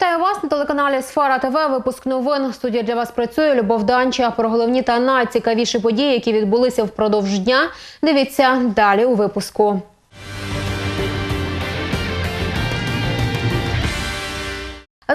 Вітаю вас на телеканалі Сфера ТВ. Випуск новин. Студія для вас працює Любов Данча. Про головні та найцікавіші події, які відбулися впродовж дня. Дивіться далі у випуску.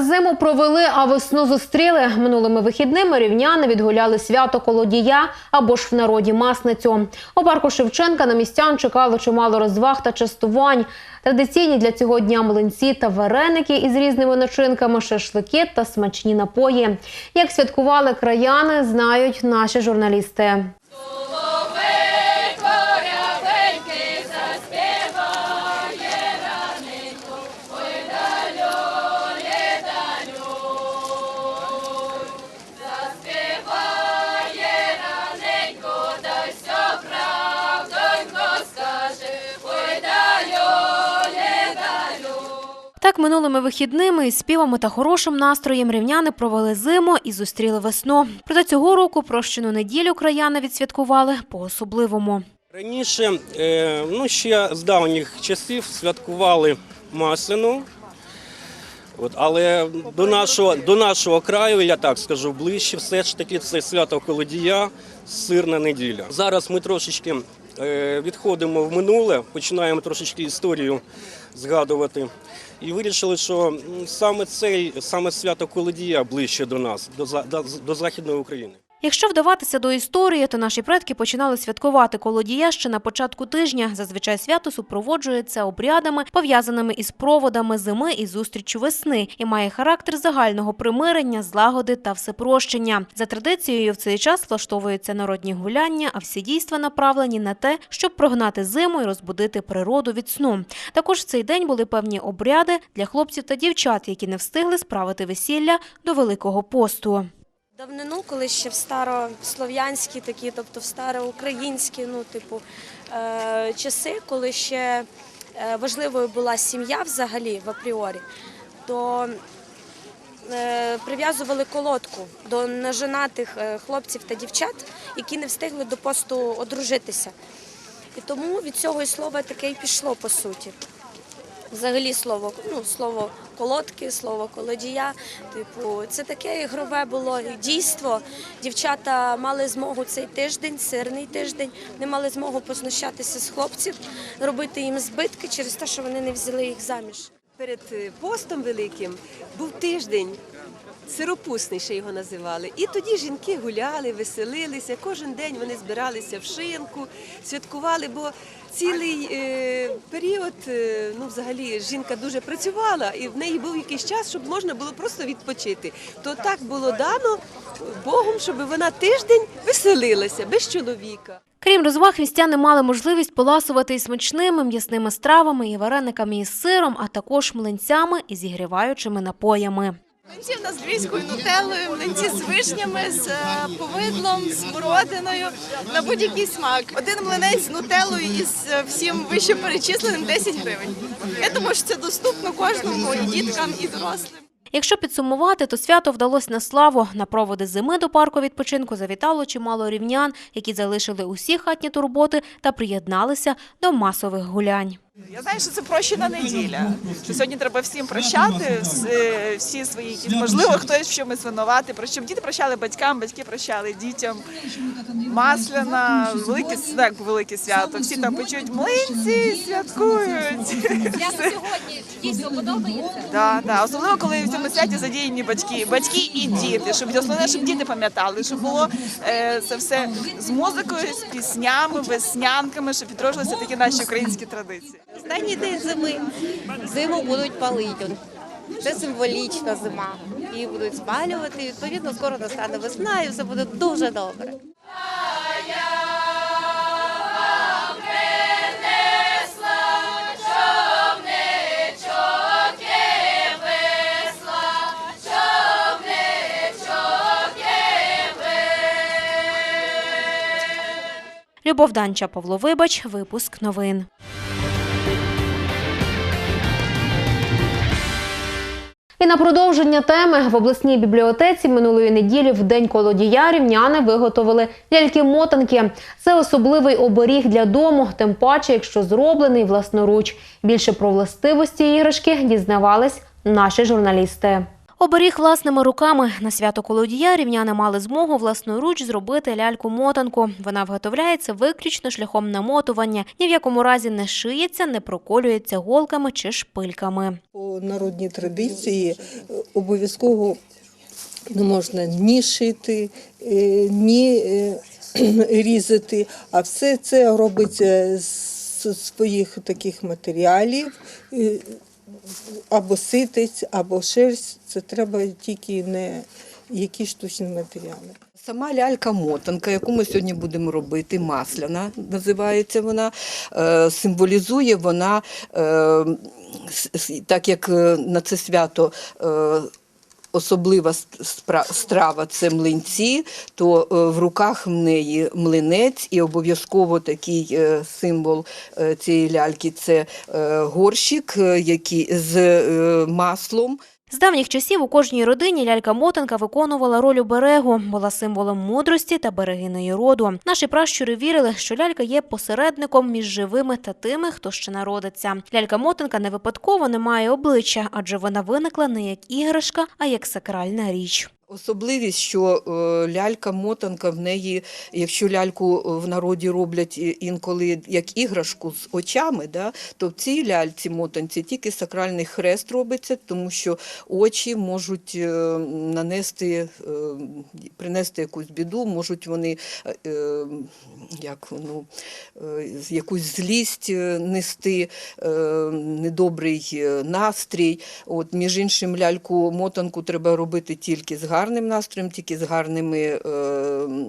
Зиму провели, а весну зустріли. Минулими вихідними рівняни відгуляли свято колодія або ж в народі масницю. У парку Шевченка на містян чекало чимало розваг та частувань. Традиційні для цього дня млинці та вареники із різними начинками, шашлики та смачні напої. Як святкували краяни, знають наші журналісти. Так минулими вихідними із співами та хорошим настроєм рівняни провели зиму і зустріли весну. Проте цього року прощену неділю краяни відсвяткували по-особливому. Раніше, е, ну ще з давніх часів святкували Масляну. От, але до нашого, до нашого краю, я так скажу, ближче все ж таки це свято Колодія, сирна неділя. Зараз ми трошечки е, відходимо в минуле, починаємо трошечки історію згадувати. І вирішили, що саме цей, саме свято Колодія ближче до нас, до, до, до Західної України. Якщо вдаватися до історії, то наші предки починали святкувати колодія ще на початку тижня. Зазвичай свято супроводжується обрядами, пов'язаними із проводами зими і зустріччю весни, і має характер загального примирення, злагоди та всепрощення. За традицією, в цей час влаштовуються народні гуляння, а всі дійства направлені на те, щоб прогнати зиму і розбудити природу від сну. Також в цей день були певні обряди для хлопців та дівчат, які не встигли справити весілля до Великого посту. Давнину, коли ще в старослов'янські такі, тобто в староукраїнські, ну, типу, е, часи, коли ще е, важливою була сім'я взагалі в апріорі, то е, прив'язували колодку до неженатих е, хлопців та дівчат, які не встигли до посту одружитися. І тому від цього і слово таке і пішло по суті. Взагалі слово, ну, слово колодки, слово колодія. Типу, це таке ігрове було дійство. Дівчата мали змогу цей тиждень, сирний тиждень, не мали змогу познущатися з хлопців, робити їм збитки через те, що вони не взяли їх заміж. Перед е, постом великим був тиждень. Сиропусний ще його називали. І тоді жінки гуляли, веселилися. Кожен день вони збиралися в шинку, святкували, бо цілий е, період, е, ну взагалі, жінка дуже працювала, і в неї був якийсь час, щоб можна було просто відпочити. То так було дано Богом, щоб вона тиждень веселилася без чоловіка. Крім розваг, містяни мали можливість поласувати смачними м'ясними стравами, і варениками із сиром, а також млинцями і зігріваючими напоями. Млинці в нас з львівською нутеллою, млинці з вишнями, з е, повидлом, з смородиною, на будь-який смак. Один млинець з нутеллою із е, всім вище перечисленим 10 гривень. Я думаю, що це доступно кожному, і діткам, і дорослим. Якщо підсумувати, то свято вдалося на славу. На проводи зими до парку відпочинку завітало чимало рівнян, які залишили усі хатні турботи та приєдналися до масових гулянь. Я знаю, що це прощена неділя. Що сьогодні треба всім прощати, е, всі свої якісь можливо, хтось в чомусь винувати. Про щоб діти прощали батькам, батьки прощали дітям. Масляна, велике так, велике свято. Всі там почують млинці, святкують. сьогодні дійсно подобається. Да, да. Особливо, коли в цьому святі задіяні батьки, батьки і діти, щоб основне, щоб діти пам'ятали, щоб було е, це все з музикою, з піснями, веснянками, щоб відрожилися такі наші українські традиції. Останній день зими. Зиму будуть палити. Це символічна зима. Її будуть спалювати. Відповідно, скоро настане весна і все буде дуже добре. Любов Данча, Павло Вибач, випуск новин. І на продовження теми в обласній бібліотеці минулої неділі в день колодія рівняни виготовили ляльки-мотанки. Це особливий оберіг для дому, тим паче, якщо зроблений власноруч. Більше про властивості іграшки дізнавались наші журналісти. Оберіг власними руками. На свято колодія рівняни мали змогу власноруч зробити ляльку-мотанку. Вона виготовляється виключно шляхом намотування. Ні в якому разі не шиється, не проколюється голками чи шпильками. По народній традиції е, обов'язково не можна ні шити, е, ні е, різати, а все це робиться з своїх таких матеріалів. Або ситець, або шерсть. Це треба тільки не які штучні матеріали. Сама лялька-мотанка, яку ми сьогодні будемо робити, масляна називається вона, е, символізує вона, е, так як е, на це свято. Особлива страва це млинці, то е, в руках в неї млинець, і обов'язково такий е, символ е, цієї ляльки це горщик, який з маслом. З давніх часів у кожній родині лялька-мотанка виконувала роль оберегу, була символом мудрості та берегиної роду. Наші пращури вірили, що лялька є посередником між живими та тими, хто ще народиться. Лялька-мотанка не випадково не має обличчя, адже вона виникла не як іграшка, а як сакральна річ. Особливість, що е, лялька-мотанка в неї, якщо ляльку е, в народі роблять інколи як іграшку з очами, да, то в цій ляльці-мотанці тільки сакральний хрест робиться, тому що очі можуть е, нанести, принести якусь біду, можуть вони як, ну, якусь злість нести, недобрий настрій. От, між іншим, ляльку-мотанку треба робити тільки з гарним настроєм, тільки з гарними е,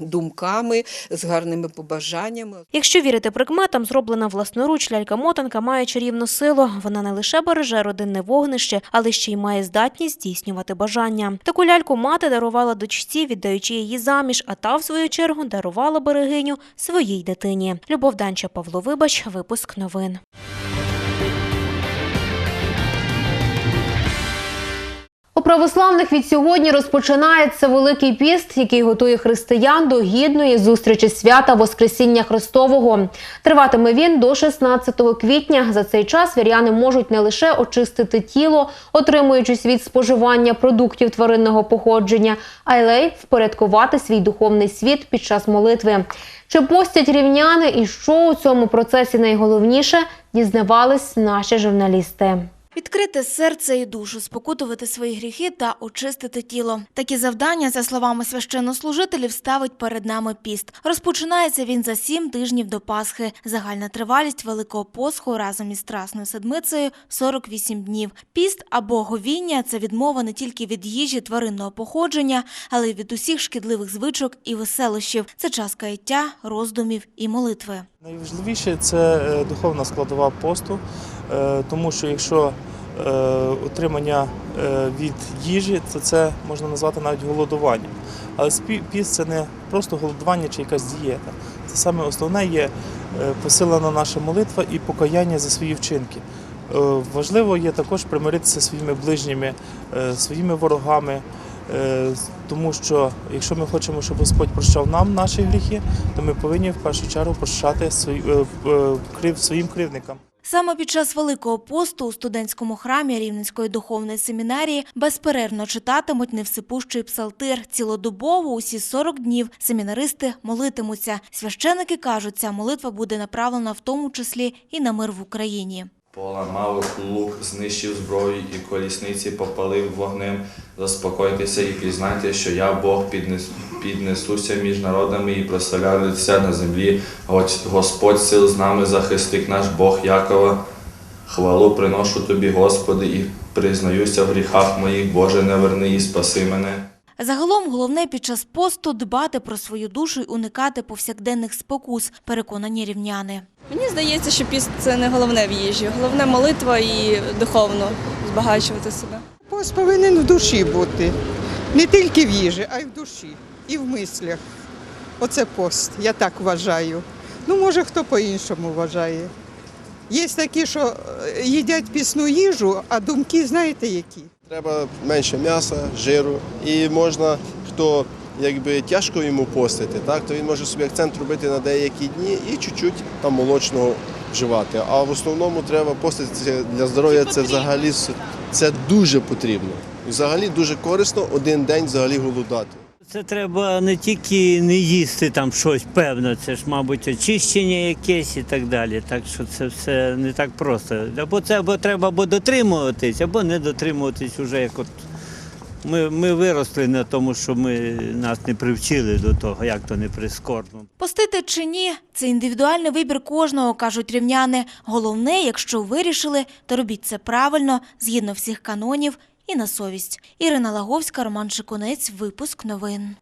думками, з гарними побажаннями. Якщо вірити прикметам, зроблена власноруч лялька-мотанка має чарівну силу. Вона не лише береже родинне вогнище, але ще й має здатність здійснювати бажання. Таку ляльку мати дарувала дочці, віддаючи її заміж, а та, в свою чергу, дарувала берегиню своїй дитині. Любов Данча, Павло Вибач, випуск новин. У православних від сьогодні розпочинається Великий піст, який готує християн до гідної зустрічі свята Воскресіння Христового. Триватиме він до 16 квітня. За цей час віряни можуть не лише очистити тіло, отримуючись від споживання продуктів тваринного походження, але й впорядкувати свій духовний світ під час молитви. Чи постять рівняни і що у цьому процесі найголовніше, дізнавались наші журналісти. Відкрити серце і душу, спокутувати свої гріхи та очистити тіло. Такі завдання, за словами священнослужителів, ставить перед нами піст. Розпочинається він за сім тижнів до Пасхи. Загальна тривалість Великого Посху разом із Страсною Седмицею – 48 днів. Піст або говіння – це відмова не тільки від їжі тваринного походження, але й від усіх шкідливих звичок і веселощів. Це час каяття, роздумів і молитви. Найважливіше це е, духовна складова посту, тому що якщо е, утримання е, від їжі, то це можна назвати навіть голодуванням. Але піст це не просто голодування чи якась дієта. Це саме основне є е, посилена наша молитва і покаяння за свої вчинки. Е, Важливо є також примиритися своїми ближніми, е, своїми ворогами. е, Тому що якщо ми хочемо, щоб Господь прощав нам наші гріхи, то ми повинні в першу чергу прощати е, е, крив, своїм кривдникам. Саме під час Великого посту у студентському храмі Рівненської духовної семінарії безперервно читатимуть невсипущий псалтир. Цілодобово усі 40 днів семінаристи молитимуться. Священики кажуть, ця молитва буде направлена в тому числі і на мир в Україні. Поламав лук, знищив зброю і колісниці попалив вогнем. Заспокойтеся і пізнайте, що я Бог піднес, піднесуся між народами і прославляюся на землі. Господь сил з нами, захистик наш Бог Якова. Хвалу приношу тобі, Господи, і признаюся в гріхах моїх, Боже, не верни і спаси мене. Загалом головне під час посту дбати про свою душу й уникати повсякденних спокус, переконані рівняни. Мені здається, що піст це не головне в їжі. Головне молитва і духовно збагачувати себе. Пост повинен в душі бути. Не тільки в їжі, а й в душі, і в мислях. Оце пост, я так вважаю. Ну, може, хто по-іншому вважає. Є такі, що е, їдять пісну їжу, а думки знаєте які? Треба менше м'яса, жиру. І можна, хто якби тяжко йому постити, так, то він може собі акцент робити на деякі дні і чуть-чуть там молочного вживати. А в основному треба постити для здоров'я. Це взагалі це дуже потрібно. Взагалі дуже корисно один день взагалі голодати. Це треба не тільки не їсти там щось певне, це ж, мабуть, очищення якесь і так далі. Так що це все не так просто. Або це або треба або дотримуватись, або не дотримуватись уже як от. Ми, ми виросли на тому, що ми нас не привчили до того, як то не прискорбно. Постити чи ні – це індивідуальний вибір кожного, кажуть рівняни. Головне, якщо вирішили, то робіть це правильно, згідно всіх канонів і на совість. Ірина Лаговська, Роман Шиконець, випуск новин.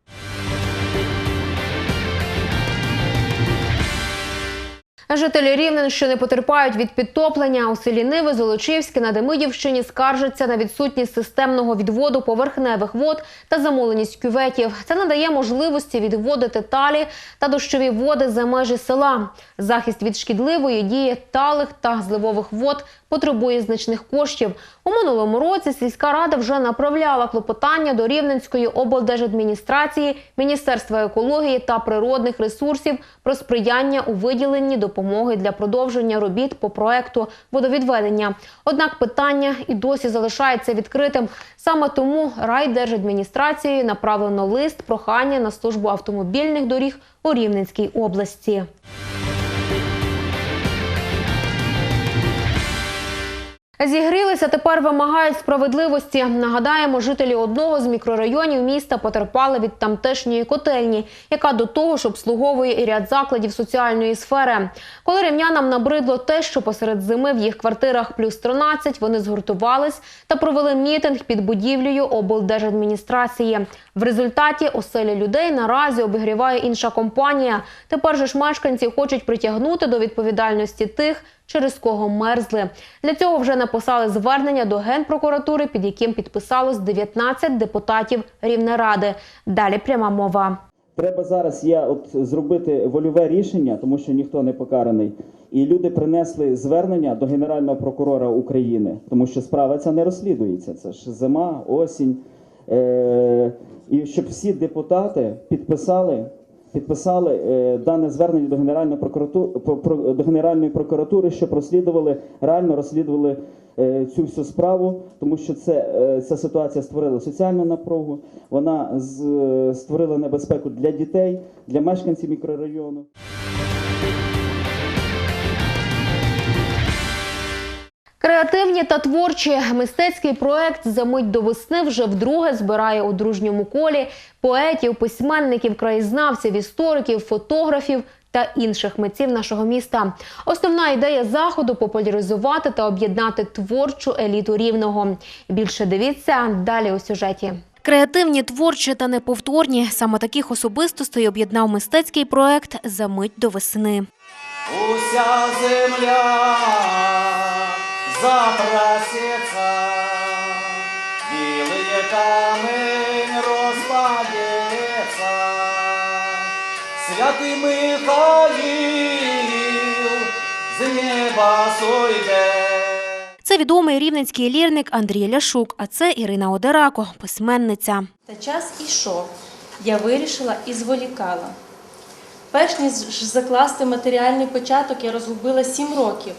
Жителі Рівненщини потерпають від підтоплення. У селі Ниви Золочівське на Демидівщині скаржаться на відсутність системного відводу поверхневих вод та замоленість кюветів. Це надає можливості відводити талі та дощові води за межі села. Захист від шкідливої дії талих та зливових вод потребує значних коштів. У минулому році сільська рада вже направляла клопотання до Рівненської облдержадміністрації, Міністерства екології та природних ресурсів про сприяння у виділенні допомоги для продовження робіт по проекту водовідведення. Однак питання і досі залишається відкритим. Саме тому райдержадміністрації направлено лист прохання на службу автомобільних доріг у Рівненській області. Зігрілися, тепер вимагають справедливості. Нагадаємо, жителі одного з мікрорайонів міста потерпали від тамтешньої котельні, яка до того ж обслуговує і ряд закладів соціальної сфери. Коли рівнянам набридло те, що посеред зими в їх квартирах плюс 13, вони згуртувались та провели мітинг під будівлею облдержадміністрації. В результаті оселі людей наразі обігріває інша компанія. Тепер же ж мешканці хочуть притягнути до відповідальності тих, через кого мерзли. Для цього вже написали звернення до Генпрокуратури, під яким підписалось 19 депутатів Рівнеради. Далі пряма мова. Треба зараз я от зробити вольове рішення, тому що ніхто не покараний. І люди принесли звернення до Генерального прокурора України, тому що справа ця не розслідується. Це ж зима, осінь. Е- і щоб всі депутати підписали, підписали е, дане звернення до Генеральної прокуратури до Генеральної прокуратури, щоб розслідували реально розслідували е, цю всю справу, тому що це е, ця ситуація створила соціальну напругу. Вона з, створила небезпеку для дітей, для мешканців мікрорайону. Креативні та творчі мистецький проект «Замить до весни» вже вдруге збирає у дружньому колі поетів, письменників, краєзнавців, істориків, фотографів та інших митців нашого міста. Основна ідея заходу популяризувати та об'єднати творчу еліту рівного. Більше дивіться далі у сюжеті. Креативні, творчі та неповторні саме таких особистостей об'єднав мистецький проект «Замить до весни. Уся земля затрасится, білий камень розпадеться, святий Михаїл з неба сойде. Це відомий рівненський лірник Андрій Ляшук, а це Ірина Одерако, письменниця. Та час ішов. Я вирішила і зволікала. Перш ніж закласти матеріальний початок, я розгубила сім років,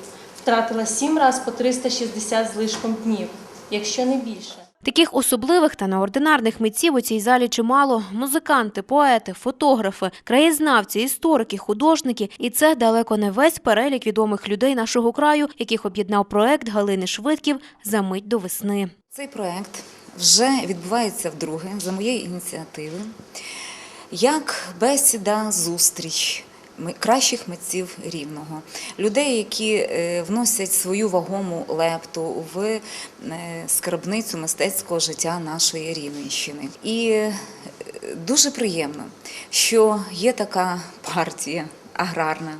втратила сім раз по 360 з лишком днів, якщо не більше. Таких особливих та неординарних митців у цій залі чимало. Музиканти, поети, фотографи, краєзнавці, історики, художники. І це далеко не весь перелік відомих людей нашого краю, яких об'єднав проект Галини Швидків «За мить до весни». Цей проект вже відбувається вдруге за моєї ініціативи, як бесіда, зустріч кращих митців рівного, людей, які е, вносять свою вагому лепту в е, скарбницю мистецького життя нашої Рівненщини. І е, дуже приємно, що є така партія. Аграрна,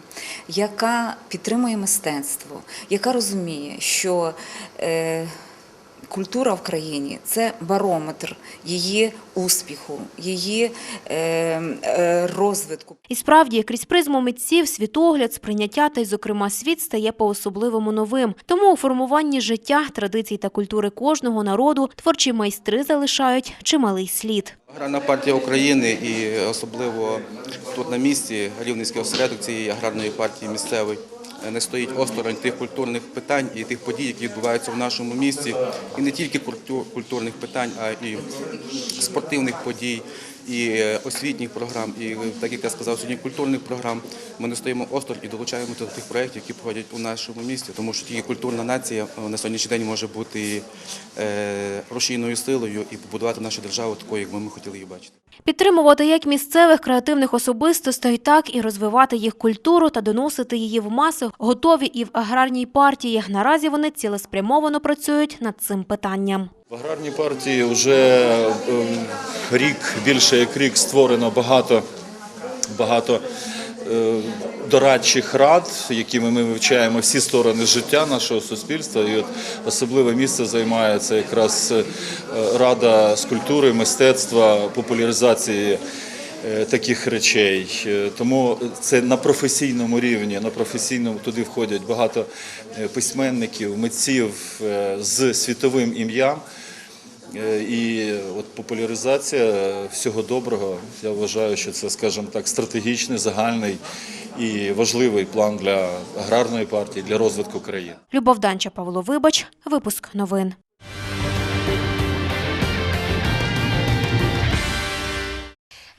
яка підтримує мистецтво, яка розуміє, що е, культура в країні це барометр її успіху, її е, е, розвитку. І справді, крізь призму митців, світогляд, сприйняття та й, зокрема, світ стає по-особливому новим. Тому у формуванні життя, традицій та культури кожного народу творчі майстри залишають чималий слід. Аграрна партія України і особливо тут на місці Рівненський осередок цієї аграрної партії місцевий не стоїть осторонь тих культурних питань і тих подій, які відбуваються в нашому місті, і не тільки культурних питань, а і спортивних подій. І е, освітніх програм, і е, так як я сказав, сьогодні культурних програм. Ми не стоїмо осторонь і долучаємося до тих проєктів, які проходять у нашому місті, тому що тільки культурна нація е, на сьогоднішній день може бути рушійною силою і побудувати нашу державу такою, як ми хотіли її бачити. Підтримувати як місцевих креативних особистостей, так і розвивати їх культуру та доносити її в маси готові і в аграрній партії. Наразі вони цілеспрямовано працюють над цим питанням. В аграрній партії вже ем, рік, більше як рік створено багато, багато е, дорадчих рад, якими ми вивчаємо всі сторони життя нашого суспільства. І от особливе місце займає це якраз е, рада з культури, мистецтва, популяризації таких речей. Е, Тому це на професійному рівні, на професійному туди входять багато е, письменників, митців е, з світовим ім'ям. Е, І от популяризація всього доброго, я вважаю, що це, скажімо так, стратегічний, загальний і важливий план для аграрної партії, для розвитку країни. Любов Данча, Павло Вибач, випуск новин.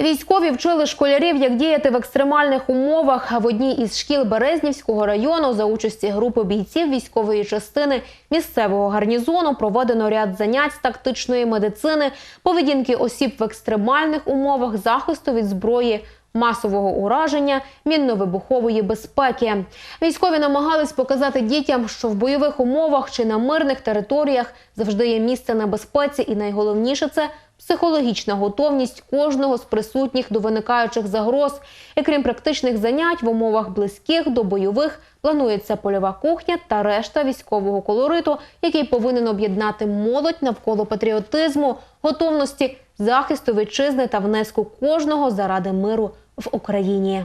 Військові вчили школярів, як діяти в екстремальних умовах. В одній із шкіл Березнівського району за участі групи бійців військової частини місцевого гарнізону проведено ряд занять тактичної медицини, поведінки осіб в екстремальних умовах, захисту від зброї. Масового ураження, мінно-вибухової безпеки. Військові намагались показати дітям, що в бойових умовах чи на мирних територіях завжди є місце на безпеці, і найголовніше це психологічна готовність кожного з присутніх до виникаючих загроз. І крім практичних занять в умовах близьких до бойових планується польова кухня та решта військового колориту, який повинен об'єднати молодь навколо патріотизму, готовності, захисту вітчизни та внеску кожного заради миру в Україні.